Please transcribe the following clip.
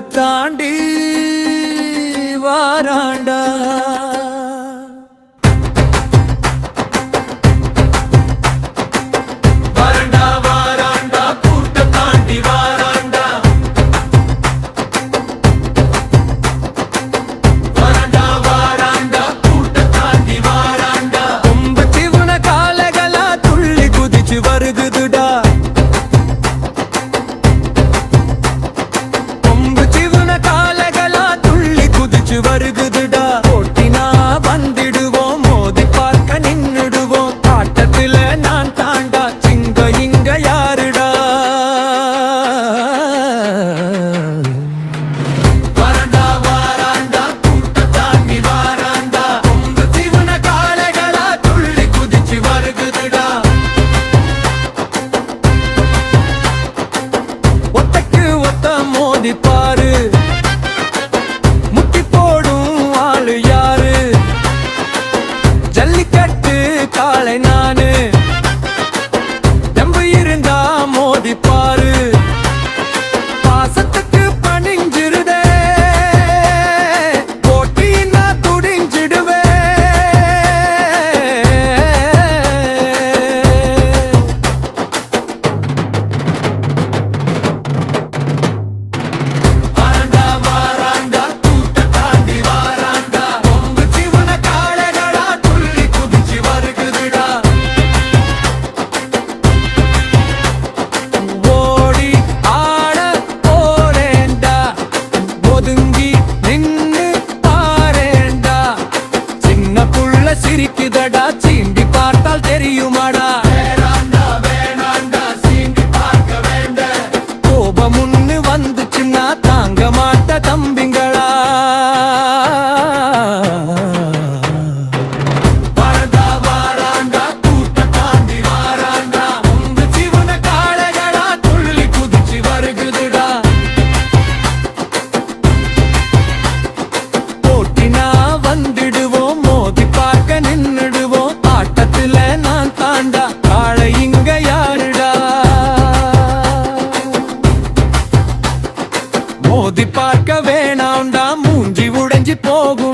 தாண்டி வாராண்டா. பாரு. முட்டி போடும் ஆளு யாரு? ஜல்லிக்கட்டு காலை Лирики மோதி பார்க்க வேணாம்டா. மூஞ்சி உடைஞ்சி போகும்.